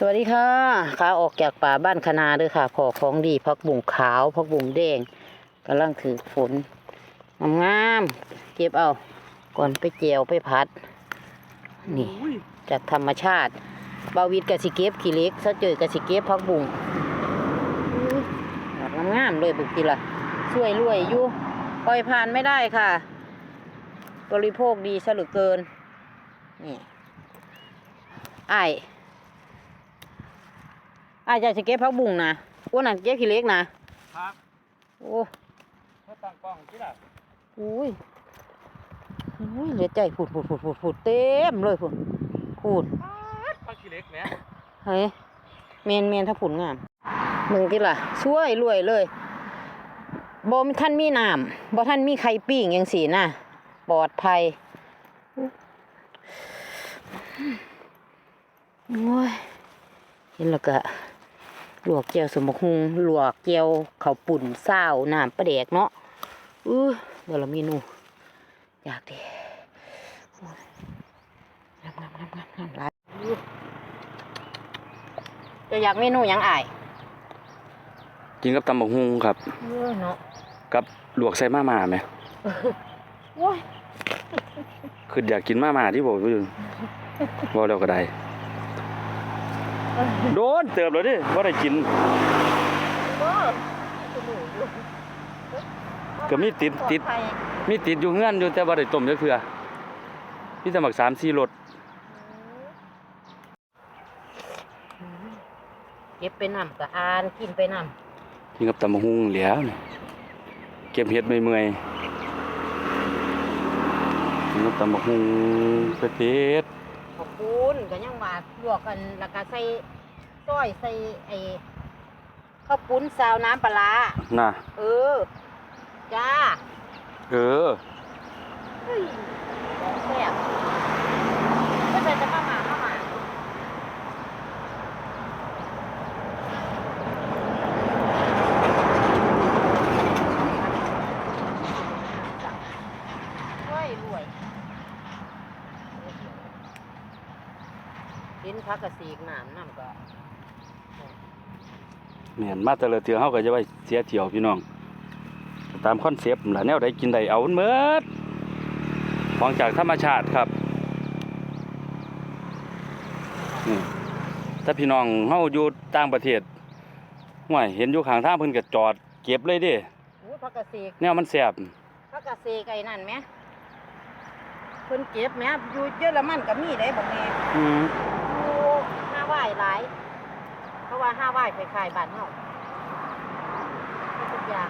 สวัสดีค่ะขาออกจากป่าบ้านคณาเด้วยค่ะพอของดีพักบุ่งขาวพักบุ่งแดงกำลังถือฝนงามๆเก็บเอาก่อนไปเจียวไปพัด นี่จากธรรมชาติบาวิดกะสิเก็บขี้เหล็กถ้าเจอกะสิเก็บพักบุ่งอุ้ยดอกงามๆเลยบุกทีละช่วยรวยอยู่ปล่อยผ่านไม่ได้ค่ะ บริโภคดีซะเหลือเกินนี่อ้าย อาจจะสิเก็บผักบุ้งนะอ้วนนั่นเก็บขี้เล็กนะครับโอ้เมื่อตั้งกล้องที่ละอุ้ยอุ้ยเหลือใจผุดผุดผุดผุดผุดเต็มเลยผุดผุดปลาขี้เล็กแหมเฮ้ยเมนเมนถ้าผุดงามมึงที่ล่ะช่วยรวยเลยบ่มีท่านมีน้ำบ่ท่านมีไข่ปิ้งยังสีน่ะปลอดภัยโอ้ยเห็นแล้วก็ ลวกเจียวสมบกหุงลวกเจียวข้าวปุ่นเศร้าน้ำปลาแดกเนาะอื้อเดี๋ยวเราเมนูอยากดิโอ้ยงามงามงามงามงามหลายอื้อจะอยากเมนูหยังอายกินกับตำบักฮุงครับ เออเนาะกับลวกใส่มาม่าไหมโอ้ย คืออยากกินมาม่าที่บอกอยู่บอกแล้วก็ได้ โดนเติบแล้วดิว่าได้กินเออสนุกอยู่ก็มีติดติดปลอภัยมีติดอยู่เงื่อนอยู่แต่ว่าได้ต้มจักเทื่อพี่สมัครสามสี่รสเก็บไปนำกับอานกินไปนกินกับตำบักฮุงแหล้วนี่เก็บเห็ดเมื่อยๆกินกับตำบักฮุงเป็ดำ ขอบคุณก็ยังว่าลวกกันแล้วก็ใส่ซอยใส่ไอ้ข้าวปุ้นซาวน้ำปลาร้าๆน่ะ เออ จ้าเออ เฮ้ยของแซ่บก็ใส่จะมาหมามาหมารวยรวย กินพักกระสีกน้ำน้ำก็แม่นมาแต่ละเทื่อเฮาก็จะไปเสียเที่ยวพี่น้อง ตามคอนเซปต์ล่ะแนวใดกินได้เอามันเมิดของจากธรรมชาติครับนี่ถ้าพี่น้องเฮาอยู่ต่างประเทศห่วยเห็นอยู่ข้างทางเพิ่นก็จอด เก็บเลยเด้อู้พักกระสีกแนวมันแซ่บพักกระสีกไอ้นั่นไหมเพิ่นเก็บไหมอยู่เยอรมันก็มีได้บอกแม่ อืมอยู่ห้าไหวหลาย เพราะว่าห้าไหวคล้ายๆบ้านเฮาทุกอย่าง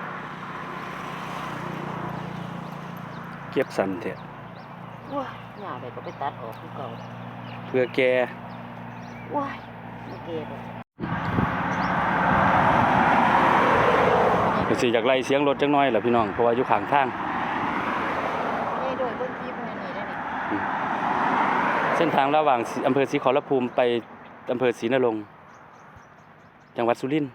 เก็บสันแท้ว้ายหน้าไปก็ไปตัดออกคือเก่าเพื่อแก่ว้ายไม่เก็บก็สิอยากไล่เสียงรถจักหน่อยล่ะพี่น้องเพราะว่าอยู่ข้างทางนี่โดยเบิ่งคลิปแม่นี่ได้นี่เส้นทางระหว่างศรีอำเภอศรีขอรภูมิไป อำเภอศรีนรงค์จังหวัดสุรินทร์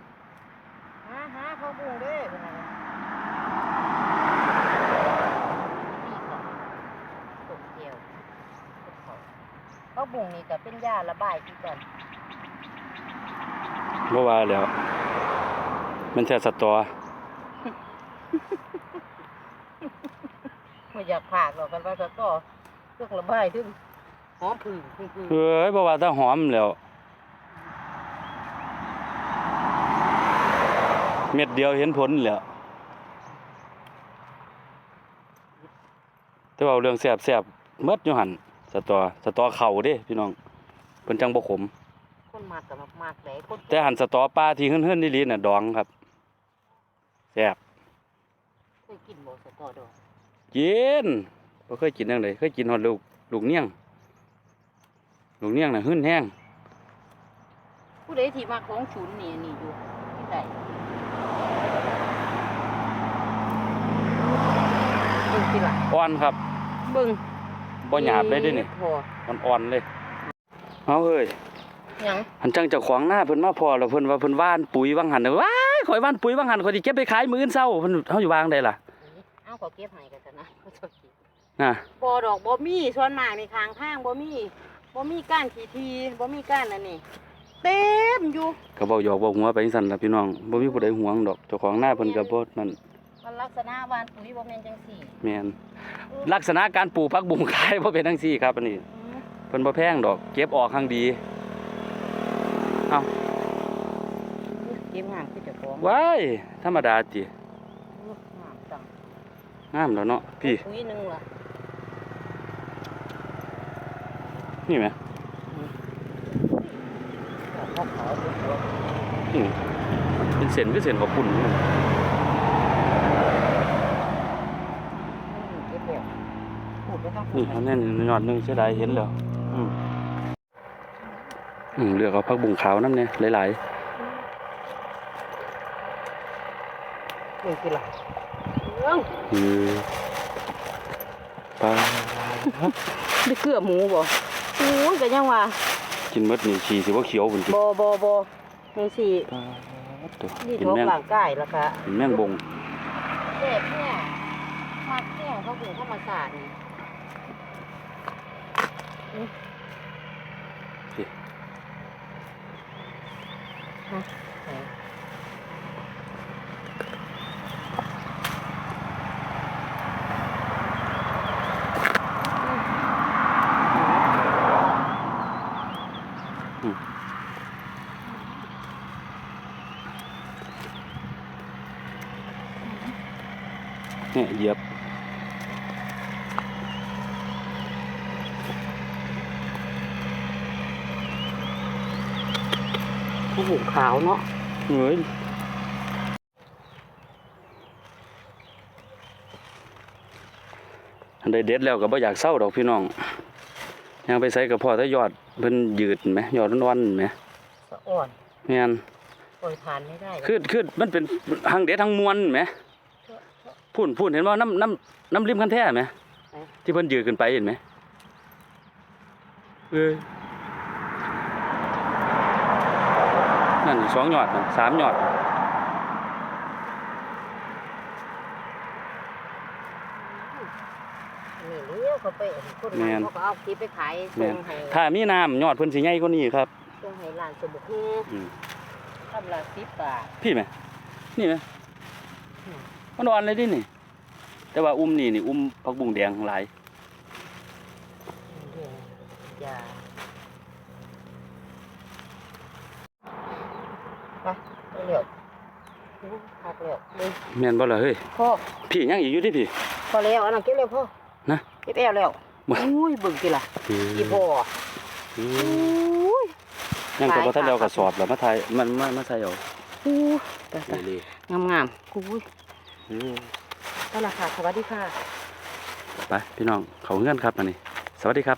หาหาเขาบุงเด้อเป็นไงนี่ค่ะตกเดียวตกเขาเขาบุงนี่ก็เป็นยาระบายคือกันเพราะว่าแล้ว มันแท้สตอไม่อยากผากหรอกกันว่าจะก็เครื่องระบายถึงหอมผึ่งผึ่งผึ่งเอ้ยเพราะว่าถ้าหอมแล้ว เม็ดเดียวเห็นผลแล้วแต่ว่าเรื่องแซ่บแซ่บๆเมดอยู่หั่นสตอสตอเข่าเด้พี่น้องเพิ่นจังบ่ขมคนมากกับมากๆเลยคนแต่หั่นสตอปลาที่เฮือนๆนี่ลีน่ะดองครับแซ่บเคยกินบ่สตอดอกกินบ่เคยกินจังไดเคยกินฮอดลูกลูกเนียงลูกเนียงน่ะหึ้นแห้งผู้ใดที่มาของฉุนนี่นี่อยู่ที่ใดเบิ่งสิ ล่ะอ่อนครับเบิ่งบ่หยาบเลยเด้นี่พออ่อนๆเลยเอาเอ้ยหยังอันจังเจ้าของหน้าเพิ่นมาพอแล้วเพิ่นว่าเพิ่นว่านปุ๋ยวังหันน่ะว้ายข่อยว่านปุ๋ยวังหันข่อยสิเก็บไปขายมื้ออื่นเช้าเพิ่นเฮาอยู่วางได้ล่ะเอาขอเก็บให้กันซะนะบ่ชอบกินน่ะบ่ดอกบ่มีส่วนมากในทางทางบ่มีบ่มีก้านขี้ทีบ่มีก้านอันนี้เต็มอยู่ก็เว้าหยอกเว้าหัวไปจังซั่นล่ะพี่น้องบ่มีผู้ใดห่วงดอกเจ้าของหน้าเพิ่นก็บ่นั่น มันลักษณะวานปุ๋ยบ่แม่นจังซี่แม่นลักษณะการปลูกผักบุ้งขายบ่เป็นจังซี่ครับอันนี้อืมเพิ่นบ่แพงดอก เก็บออกครั้งดีเอ้าเก็บงามคือเจ้าของว้ายธรรมดาติงามจังงามแล้วเนาะพี่ปุ๋ยหนึงล่ะนี่ไหมขาวขาวๆสวยนี่เป็นเส้นคือเส้นข้าวปุ้นนี่ๆอืมเก็ บแล้วพูดไปทั้งนี่อันนั้นยอดหนึงเสียดายเห็นแล้วอืมอืมเลือกเอาผักบุ้งขาวนำเนี่ยหลายนี่คือล่ะเรื่องๆอือปลาได้เกลือหมูบ่โอ้ยก็ยังว่ากินหมดนี่ฉี่สิบ่เขียวพุ่นติบ่บ่บ่จังซี่ปลาตัวนี่กินท้องแม่งร่างกายแล้วก็กินแม่งบง เจ็บเนี่ยมัก เขาปลูเข้ามาสาดนี่เนี่ยเหยียบ ผู้หูขาวเนาะเฮ้ยอันใดเด็ดแล้วก็บ่อยากเศร้าดอกพี่น้อง ยังไปใส่กับพ่อถ้ายอดเพิ่นยืดไหมยอดวันๆไหมสะอ่อนแม่นปล่อยทานไม่ได้คือคือมันเป็นหังเด็ดทั้งมวลไหมพูนพูนเห็นว่าน้ำน้ำน้ำริมคันแท้ไหมที่เพิ่นยืดขึ้นไปเห็นไหมเอ้ย นั่นสองยอดนั่นสามยอดนี่เลี้ยวเขาไปคนแม่งานนเขาก็เอาคลิปไปขายแม่ส่นงให้ถ้ามีน้ำยอดเพิ่นสิใหญ่กว่านี้ครับส่งให้ร้านสมุกฮูอืมทำละสิบบาทพี่ไหมนี่ไหมอืมมันอ่อนเลยดินี่ แต่ว่าอุ้มนี่นี่อุ้มผักบุ้งแดงหลาย อย่าไป ไปเร็วพักเร็วเลยแม่นบ่ล่ะเฮ้ยพ่อพี่ยังอีกอยู่ดิพี่ พอแล้วอันนั้นเก็บเร็วพ่อนะเก็บแอวแล้วมา อุ้ยเบิ่งสิล่ะอีพ่ออือมุ้ย ยังก็บ่ทันได้เอาขายค่ะกระสอบแล้วมาถ่ายมันมามาใส่เอาอู้ไปไปนี่งามงามๆอุ้ยๆอืมนั่นแหละค่ะสวัสดีค่ะ ไปพี่น้องเขาเงื่อนครับอันนี้ สวัสดีครับ